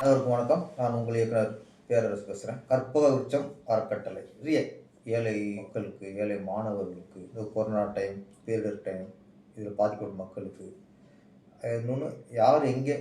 அனைவருக்கும் வணக்கம். நான் உங்கள் இயக்குனர் பேரரசு பேசுகிறேன் கற்பக உச்சம் அறக்கட்டளை. ரிய ஏழை மக்களுக்கு ஏழை மாணவர்களுக்கு இந்த கொரோனா டைம் பேரிடர் டைம் இதில் பாதிக்கப்பட்ட மக்களுக்கு இன்னொன்று யார் எங்கே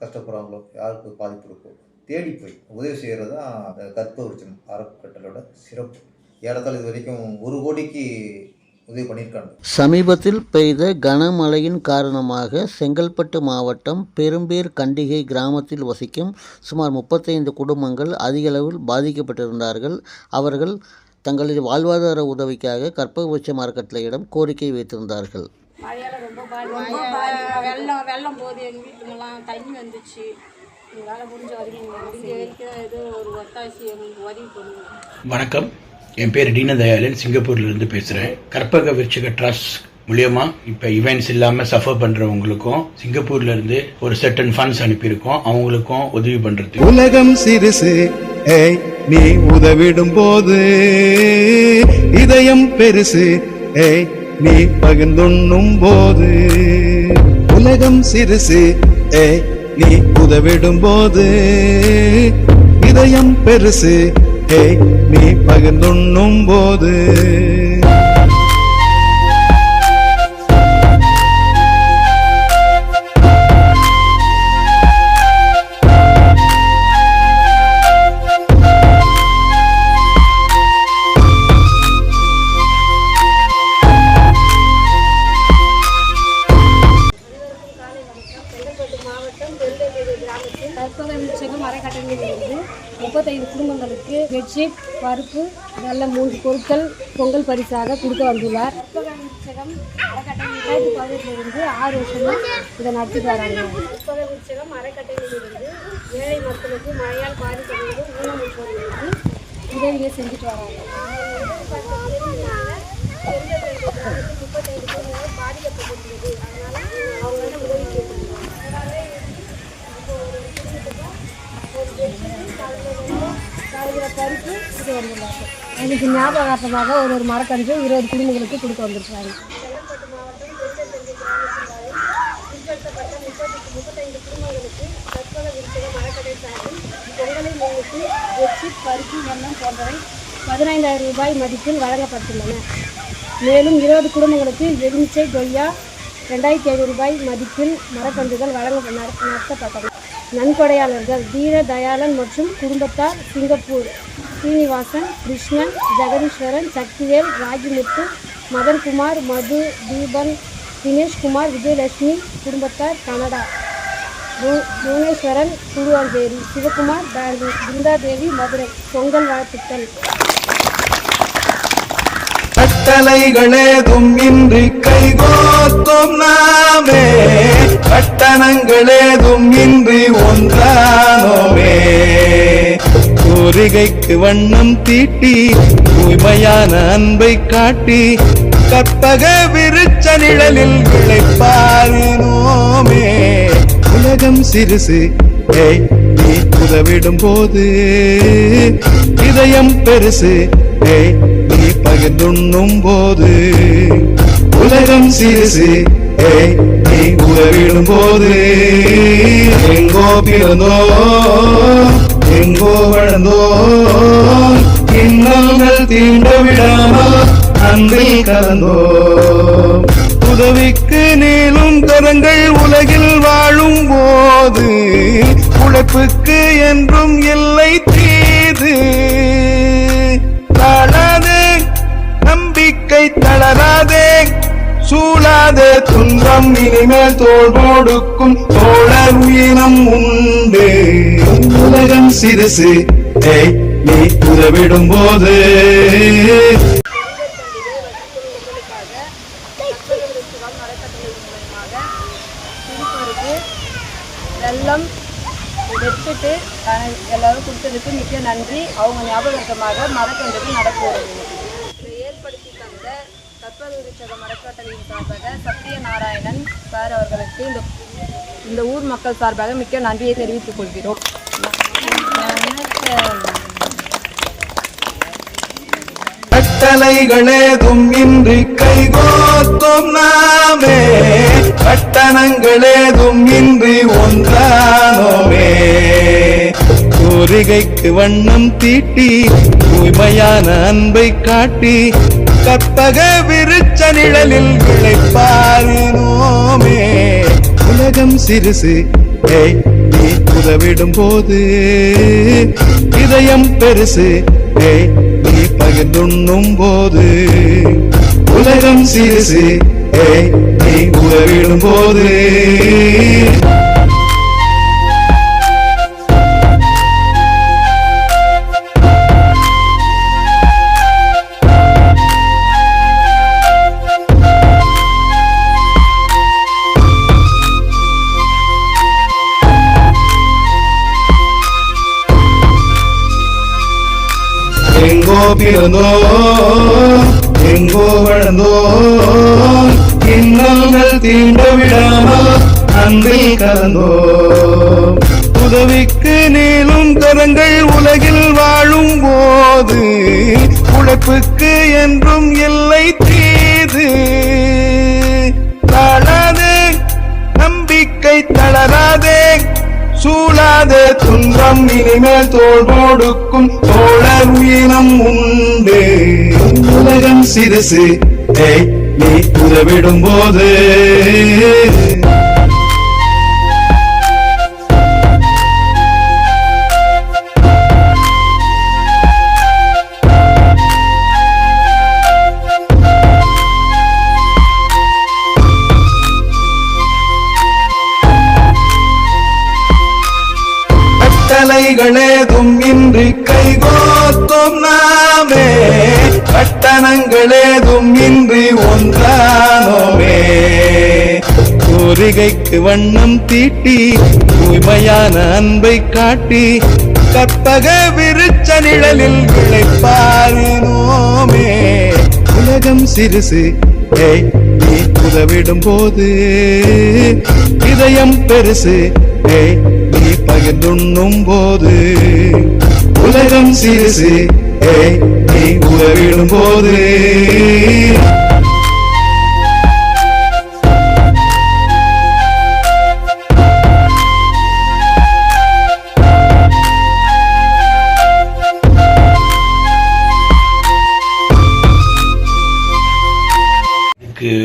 கஷ்டப்படுறாங்களோ யாருக்கு பாதிப்பு இருக்கோ தேடி போய் உதவி செய்கிறது தான் அந்த கற்பக உச்சம் அறக்கட்டளையோட சிறப்பு. ஏறத்தாழ இது வரைக்கும் ஒரு கோடிக்கு உதவி பண்ணியிருக்காங்க. சமீபத்தில் பெய்த கனமழையின் காரணமாக செங்கல்பட்டு மாவட்டம் பெரும்பேர் கண்டிகை கிராமத்தில் வசிக்கும் சுமார் முப்பத்தைந்து குடும்பங்கள் அதிகளவில் பாதிக்கப்பட்டிருந்தார்கள். அவர்கள் தங்களது வாழ்வாதார உதவிக்காக கற்பகபட்சம் அறக்கட்டளையிடம் கோரிக்கை வைத்திருந்தார்கள். மழையால் ரொம்ப பாதிப்பு வெள்ளம் வெள்ளம் போது எங்கள் வீட்டுங்கெல்லாம் தண்ணி வந்துச்சு. எங்களால் முடிஞ்ச வரைக்கும் முடிஞ்ச வரைக்கும் ஏதோ ஒரு ஒத்தாசி எங்களுக்கு உதவி பண்ணுங்க வணக்கம். என் பேர் தீனதயாளன் சிங்கப்பூர்லேருந்து பேசுகிறேன் கற்பக விருச்சிக ட்ரஸ்ட் மூலியமா இப்போ இவெண்ட்ஸ் இல்லாமல் சஃபர் பண்ணுறவங்களுக்கும் சிங்கப்பூர்லேருந்து ஒரு செட்டன் ஃபண்ட்ஸ் அனுப்பியிருக்கோம். அவங்களுக்கும் உதவி பண்ணுறது உலகம் சிறுசு ஏய் நீ உதவிடும் போது இதயம் பெருசு ஏய் நீ பகிர்ந்துண்ணும் போது உலகம் சிறுசு ஏய் நீ உதவிடும் போது இதயம் பெருசு நீ பகிர்ந்துண்ணும் போது கிராமத்தில் கற்பக விருட்சகம் அறக்கட்டளையிலிருந்து முப்பத்தைந்து குடும்பங்களுக்கு பெட்ஷீட் பருப்பு நல்ல மூன்று பொருட்கள் பொங்கல் பரிசாக கொடுக்க வந்துள்ளார். கற்பக விருட்சகம் அறக்கட்டளை ரெண்டாயிரத்தி பதினெட்டுலேருந்து ஆறு வருஷமாக இதை நடத்தி வராங்க. கற்பக விருட்சகம் அறக்கட்டளையிலிருந்து ஏழை மக்களுக்கு மழையால் பாதிக்கப்பட்டு ஊனமுற்றவர்களுக்கு உதவியை செஞ்சுட்டு வராங்க. முப்பத்தைந்து குடும்பங்கள் பாதிக்கப்பட்டிருந்தது. அவங்க வந்து உதவி கேட்குறாங்க பருப்பு இது ஞாபகார்த்தமாக ஒரு ஒரு மரக்கன்று இருபது குடும்பங்களுக்கு கொடுக்க வந்திருக்காங்க பருப்பு போன்றவை பதினைந்தாயிரம் ரூபாய் மதிப்பில் வழங்கப்பட்டுள்ளன. மேலும் இருபது குடும்பங்களுக்கு எலுமிச்சை கொய்யா ரெண்டாயிரத்தி ஐநூறு ரூபாய் மதிப்பில் மரக்கன்றுகள் வழங்க நடத்தப்பட்டன. நன்கொடையாளர்கள் தீர தயாளன் மற்றும் குடும்பத்தார் சிங்கப்பூர் சீனிவாசன் கிருஷ்ணன் ஜெகதீஸ்வரன் சக்திவேல் ராஜிமுத்து மதன்குமார் மது தீபன் தினேஷ்குமார் விஜயலட்சுமி குடும்பத்தார் கனடா புவனேஸ்வரன் குருவாஞ்சேரி சிவகுமார் பெங்களூர் பிருந்தாதேவி மதுரை பொங்கல் வாழ்த்துக்கள். கட்டளைகளேதும் இன்றி கைகோத்தும் நாமே கட்டணங்களேதும் சிகைக்கு வண்ணம் தீட்டி தூய்மையான அன்பை காட்டி கற்பக விருச்ச நிழலில் விளைப்பாரினோமே உலகம் சிறுசு நீ உதவிடும் போது. இதயம் பெருசு நீ பகிர்ந்துண்ணும் போது. உலகம் சிறுசு நீ உதவிடும் போது. எங்கோ பிறந்தோ எங்கோ வளர்ந்தோ இன்னங்கள் தீண்ட விடாமல் அன்பில் கலந்தோ. உதவிக்கு நீளும் கரங்கள் உலகில் வாழும் போது உழைப்புக்கு என்றும் இல்லை தீது. தாழாதே நம்பிக்கை தளராதே சூழாதே உலகம் இனிமேல் தோல் போடுக்கும். தோழர் உயிரம் உண்டு. உலகம் சிறுசு. நீ உதவிடும் போது வெள்ளம் வச்சுட்டு எல்லாரும் கொடுத்ததுக்கு மிக்க நன்றி. அவங்க ஞாபகமாக மரக்கன்றுக்கு நடக்கிறது கற்பக விருட்சக மரக்கட்டளையின் சார்பாக சத்யநாராயணன் சார் அவர்களுக்கு இந்த இந்த ஊர் மக்கள் சார்பாக மிக்க நன்றியை தெரிவித்துக் கொள்கிறோம். கட்டளைகளேதும் இன்றி கைகோத்தும் நாமே. கட்டணங்களேதும் இன்றி ஒன்றானோமே. கோரிகைக்கு வண்ணம் தீட்டி தூய்மையான அன்பை காட்டி கற்பக விருச்ச நிழலில் விளைப்பாரினோமே. உலகம் சிறுசு நீ உதவிடும் போது. இதயம் பெருசு நீ பகிர்ந்துண்ணும் போது. உலகம் சிறுசு நீ உதவிடும் போது. பிறந்தோம் எங்கோ வளர்ந்தோம் இன்னங்கள் தீண்ட விடாமல் அன்பில் கலந்தோம் உதவிக்கு நீளும் கரங்கள் உலகில் வாழும் போது உழைப்புக்கு என்றும் இல்லை தீது தாழாதே நம்பிக்கை தளராதே சூழாத துன்பம் இனிமேல் தோல் கொடுக்கும் தோழர் உயிரம் உண்டு. உலகம் சிறுசு. நீ உதவிடும் போது கட்டளைகளேதும் இன்றி கைகோத்தும் நாமே. கட்டணங்களேதும் இன்றி ஒன்றானோமே. கோரிகைக்கு வண்ணம் தீட்டி தூய்மையான அன்பை காட்டி கற்பக விருச்ச நிழலில் விளைப்பாரினோமே உலகம் சிறுசு நீ உதவிடும் போது. இதயம் பெருசு நீ பகிர்ந்துண்ணும் போது. உலகம் சிறுசு. நீ உதவிடும் போது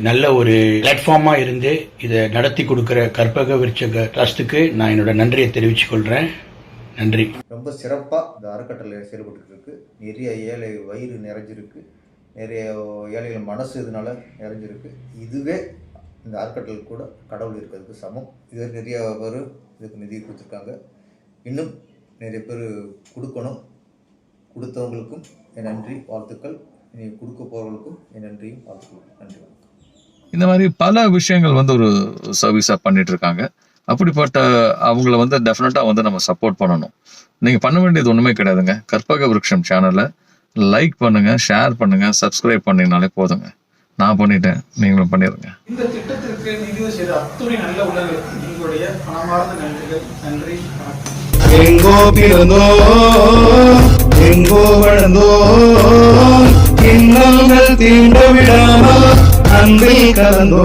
நல்ல ஒரு பிளாட்ஃபார்மா இருந்து இதை நடத்தி கொடுக்கிற கற்பக விருட்சக ட்ரஸ்ட்டுக்கு நான் என்னோட நன்றியை தெரிவிச்சுக் கொள்றேன் நன்றி. ரொம்ப சிறப்பாக இந்த அறக்கட்டளை செயல்பட்டு இருக்கு. நிறைய ஏழை வயிறு நிறைஞ்சிருக்கு. நிறைய ஏழைகள் மனசு இதனால நிறைஞ்சிருக்கு. இதுவே இந்த அறக்கட்டளை கூட கடவுள் இருக்கிறதுக்கு சமம். இது நிறைய பேர் இதுக்கு நிதி கொடுத்துருக்காங்க. இன்னும் நிறைய பேர் கொடுக்கணும். கொடுத்தவங்களுக்கும் என் நன்றி வாழ்த்துக்கள். இனி கொடுக்க போகிறவங்களுக்கும் என் நன்றியும் வாழ்த்துக்கள் நன்றி. வணக்கம் இந்த மாதிரி பல விஷயங்கள் வந்து ஒரு சர்வீஸா பண்ணிட்டு இருக்காங்க. அப்படிப்பட்ட அவங்கள வந்து டெஃபினட்டா வந்து நம்ம சப்போர்ட் பண்ணணும். நீங்க பண்ண வேண்டியது ஒண்ணுமே கிடையாதுங்க. கற்பக விருட்சம் சேனலை லைக் பண்ணுங்க ஷேர் பண்ணுங்க சப்ஸ்கிரைப் பண்ணீங்கனாலே போதுங்க. நான் பண்ணிட்டேன். நீங்களும் பண்ணிடுங்க இந்த திட்டத்திற்கு நிதி செய்த அத்துணை நல்ல உள்ளங்களுக்கு எங்களுடைய மனமார்ந்த நன்றிகள். நன்றி. எங்கோ பிறந்தோ எங்கோ வளர்ந்தோ இன்னல்கள் தீண்ட விடாமல் அன்பில் கலந்தோ.